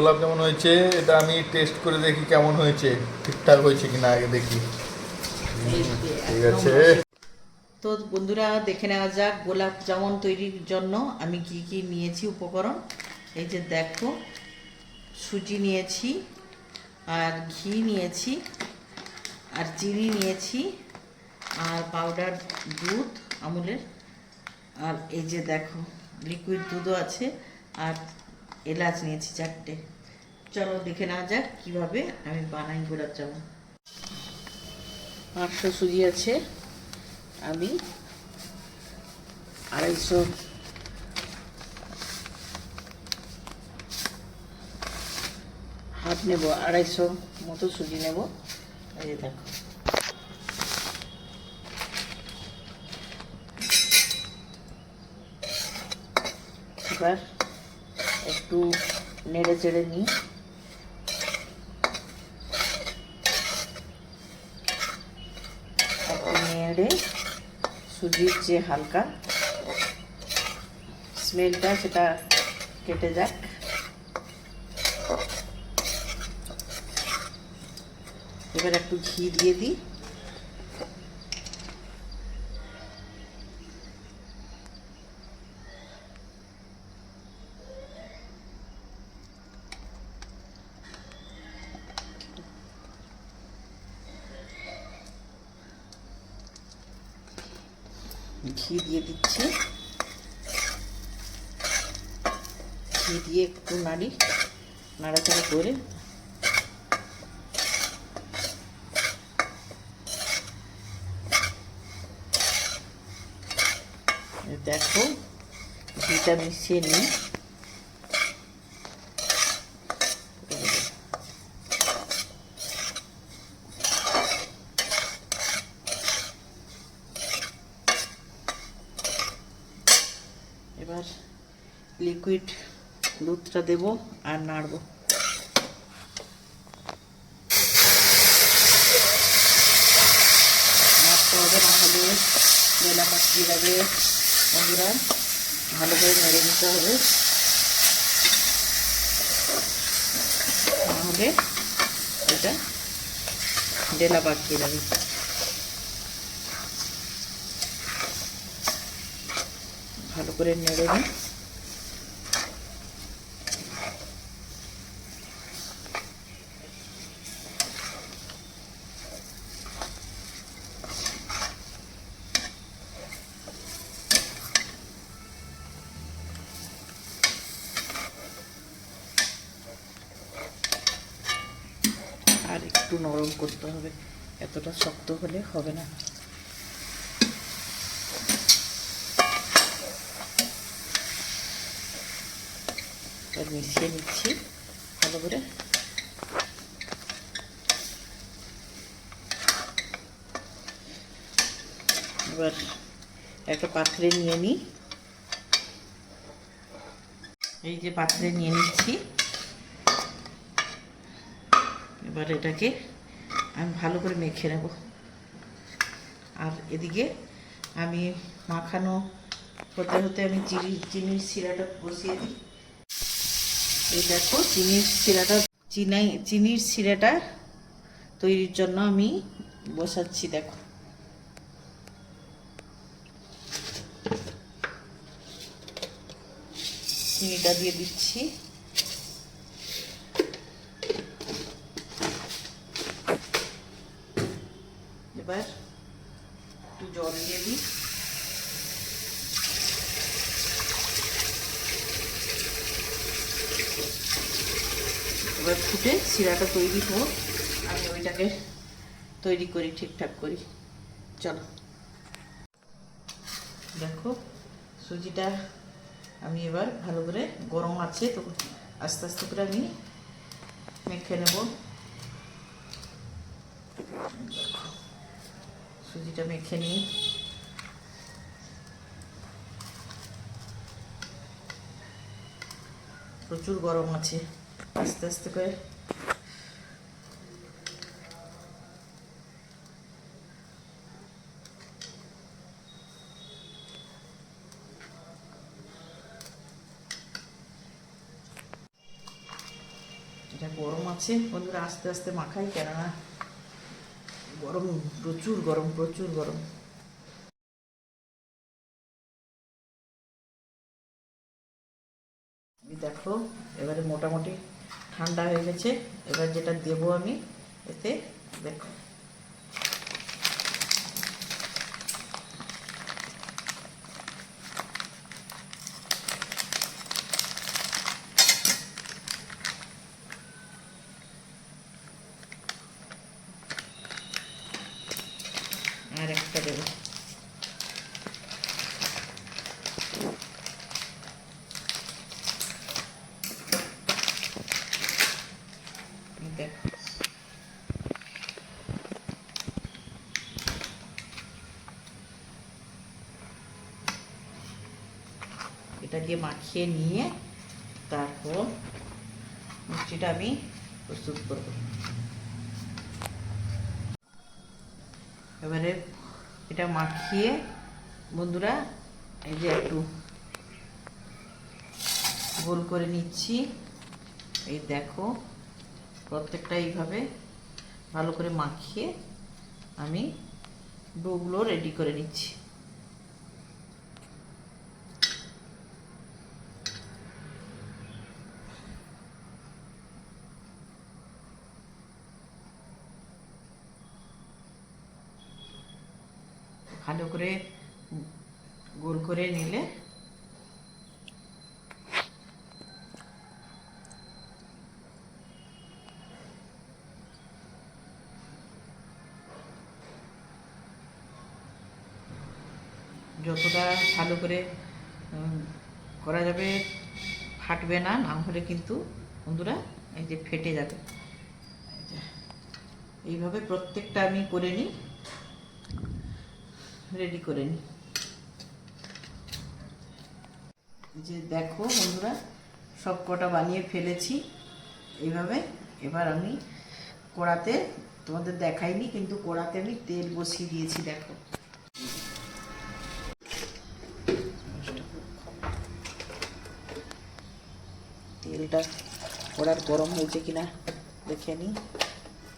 গোলাপ যেমন হয়েছে, এটা আমি টেস্ট করে দেখি কেমন হয়েছে, ঠিকঠাক হয়েছে কিনা আগে দেখি। ঠিক আছে। তো বন্ধুরা, দেখে নেওয়া যাক, গোলাপ জামুন তৈরির জন্য আমি কি কি নিয়েছি উপকরণ। এই যে দেখো, সুজি নিয়েছি, আর ঘি নিয়েছি, আর চিনি নিয়েছি, আর পাউডার দুধ, আমুলের, আর এই যে দেখো লিকুইড দুধও আছে, আর এলাচ নিয়েছি চারটে। চলো দেখে নেওয়া যাক কীভাবে আমি বানাই গোলাপ জামুন। পাঁচশো সুজি আছে। আমি আড়াইশো। হাফ নেব, আড়াইশো মতো সুজি নেব। এই দেখো। এবার একটু নেড়ে চেড়ে নিই। নেড়ে সুজির যে হালকা স্মেলটা সেটা কেটে যাক। এবার একটু ঘি দিয়ে দিই। ঘি দিয়ে দিচ্ছি। ঘি দিয়ে একটু নাড়ি নাড়াচাড়া করে। দেখো ঘিটা মিশিয়ে নিই এবার লিকুইড দুধটা দেব আর নাড়বো। নাড়তে হবে না হলে বেলা পাকিয়ে যাবে বন্ধুরা, ভালো করে নেড়ে নিতে হবে। নাহলে এটা ডেলা পাকিয়ে যাবে ভালো করে নেড়ে নিই। আর একটু নরম করতে হবে। এতটা শক্ত হলে হবে না। মিশিয়ে নিচ্ছি ভালো করে। এবার একটা পাত্রে নিয়ে নিই। এই যে পাত্রে নিয়ে নিচ্ছি। এবার এটাকে আমি ভালো করে মেখে নেব। আর এদিকে আমি মাখানো হতে হতে আমি চিনি, চিনির শিরাটা বসিয়ে দিই। এই দেখো চিনির শিরাটা, চিনাই, চিনির শিরাটা তৈরির জন্য আমি বসাচ্ছি, দেখো। চিনিটা দিয়ে দিচ্ছি। এবার একটু জল দিয়ে দিই। এবার ফুটে শিরাটা তৈরি হোক। আমি ওইটাকে তৈরি করি, ঠিকঠাক করি। চলো। দেখো, সুজিটা আমি এবার ভালো করে গরম আছে, তো আস্তে আস্তে করে আমি মেখে নেব। দেখো। সুজিটা মেখে নিই। প্রচুর গরম আছে, আস্তে আস্তে করে। এটা গরম আছে, বন্ধুরা আস্তে আস্তে মাখাই, কেননা গরম প্রচুর গরম প্রচুর গরম এই দেখো এবারে মোটামুটি ঠান্ডা হয়ে গেছে এবার যেটা দেব আমি এতে দেখো দিয়ে মাখিয়ে নিয়ে তারপর মিষ্টিটা আমি প্রস্তুত করব। এবারে এটা মাখিয়ে বন্ধুরা, এই যে একটু গোল করে নিচ্ছি। এই দেখো, প্রত্যেকটা এইভাবে ভালো করে মাখিয়ে আমি ডোগুলো রেডি করে নিচ্ছি। ভালো করে গোল করে নিলে যতটা ভালো করে করা যাবে, ফাটবে না না হলে কিন্তু বন্ধুরা এই যে ফেটে যাবে। এইভাবে প্রত্যেকটা আমি করে নিই। রেডি করে নিই যে দেখো বন্ধুরা, সব কটা বানিয়ে ফেলেছি। এইভাবে এবার আমি কড়াতে, তোমাদের দেখাইনি, কিন্তু কড়াতে আমি তেল বসিয়ে দিয়েছি, দেখো। তেলটা কড়ার গরম হয়েছে কিনা দেখে নিই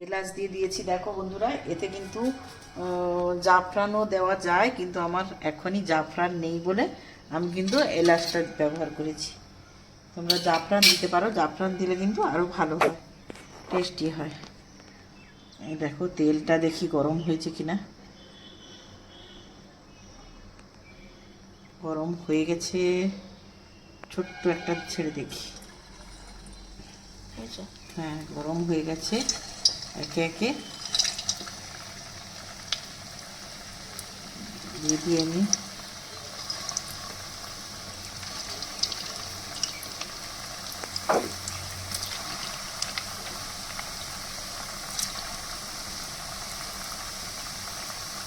এলাচ দিয়ে দিয়েছি। দেখো বন্ধুরা এতে কিন্তু জাফরানও দেওয়া যায় কিন্তু আমার এখনই জাফরান নেই বলে আমি কিন্তু এলাচটা ব্যবহার করেছি। তোমরা জাফরান দিতে পারো জাফরান দিলে কিন্তু আরও ভালো হয় টেস্টি হয়। এই দেখো তেলটা দেখি গরম হয়েছে কিনা। গরম হয়ে গেছে ছোট্ট একটা ছেড়ে দেখি। হ্যাঁ গরম হয়ে গেছে। একে একে দিয়ে দিয়ে আমি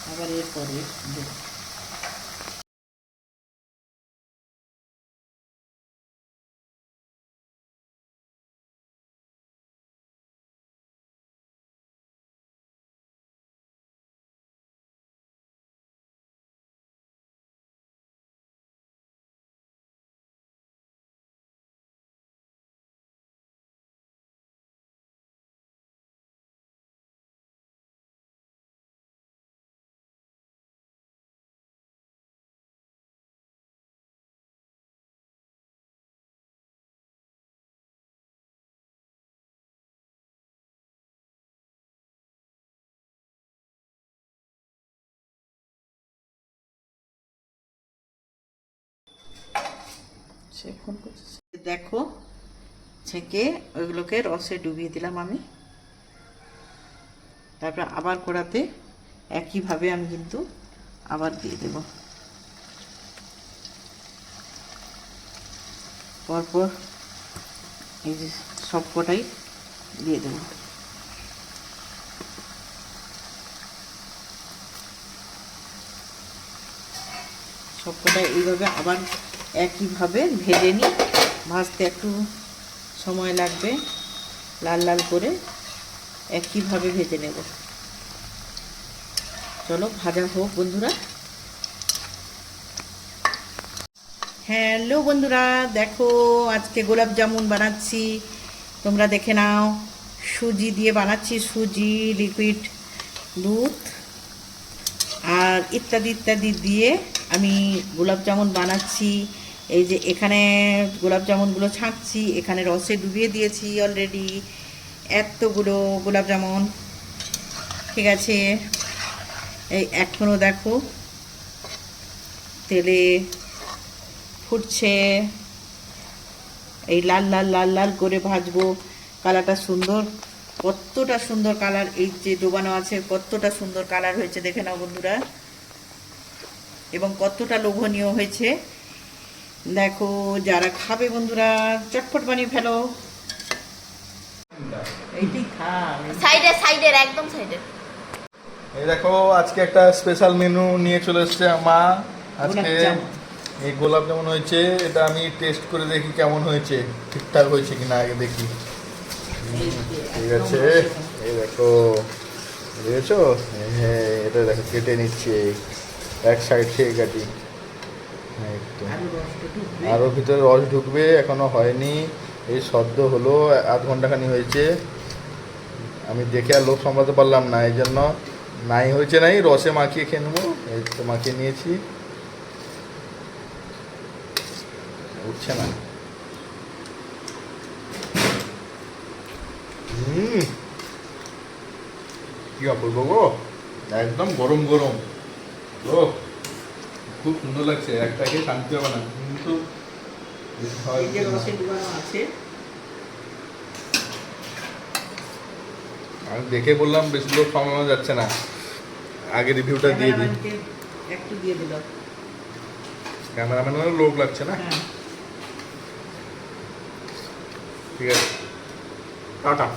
আবার এরপরে দেব সে ফোন করছে দেখো, ছেঁকে ওইগুলোকে রসে ডুবিয়ে দিলাম আমি। তারপর আবার কড়াতে একইভাবে আমি কিন্তু আবার দিয়ে দেব। পরপর এই যে সব কটাই দিয়ে দেবো। সবকটা এইভাবে আবার একইভাবে ভেজে নিই। ভাজতে একটু সময় লাগবে। লাল লাল করে একইভাবে ভেজে নেব। চলো, ভাজা হোক বন্ধুরা। হ্যালো বন্ধুরা, দেখো আজকে গোলাপ জামুন বানাচ্ছি। তোমরা দেখে নাও, সুজি দিয়ে বানাচ্ছি, সুজি লিকুইড দুধ আর ইত্যাদি ইত্যাদি দিয়ে আমি গোলাপ জামুন বানাচ্ছি, এই যে এখানে গোলাপ জামুনগুলো ছাঁকছি, এখানে রসে ডুবিয়ে দিয়েছি অলরেডি এতগুলো গোলাপ জামুন। ঠিক আছে, এই এখনও দেখো, তেলে ফুটছে, এই লাল লাল লাল লাল করে ভাজবো, কালারটা সুন্দর, কতটা সুন্দর কালার, এই যে ডোবানো আছে, কতটা সুন্দর কালার হয়েছে, দেখে নাও বন্ধুরা। এবং কতটা লোভনীয় হয়েছে। দেখো যারা খাবে বন্ধুরা চটপট বানিয়ে ফেলো। এইটি খা সাইডে সাইডের একদম সাইডে। এই দেখো আজকে একটা স্পেশাল মেনু নিয়ে চলে এসেছে মা। আজকে এই গোলাপ যেমন হয়েছে। এটা আমি টেস্ট করে দেখি কেমন হয়েছে। ঠিকঠাক হয়েছে কিনা আগে দেখি। ঠিক আছে এই দেখো। বুঝেছ? হ্যাঁ এটা দেখো কেটে নিচ্ছে। এক সাইড থেকে কাটি হ্যাঁ। আরও ভিতরে রস ঢুকবে এখনও হয়নি। এই সদ্য হলো আধ ঘন্টাখানি হয়েছে। আমি দেখে আর লোক সামলাতে পারলাম না এই জন্য নাই হয়েছে নাই রসে মাখিয়ে খেয়ে নেব। এই তো মাখিয়ে নিয়েছি। উঠছে না। হুম কি অপূর্ব গো। একদম গরম গরম। ও খুব সুন্দর লাগছে একটা খেয়ে শান্তি হবে না। কিন্তু আছে। আমি দেখে বললাম বেশি লোক সামলানো যাচ্ছে না। আগে রিভিউটা দিয়ে দিই। একটু দিয়ে দিল। ক্যামেরাম্যানের লোক লাগছে না? হ্যাঁ। ঠিক আছে। টাটা।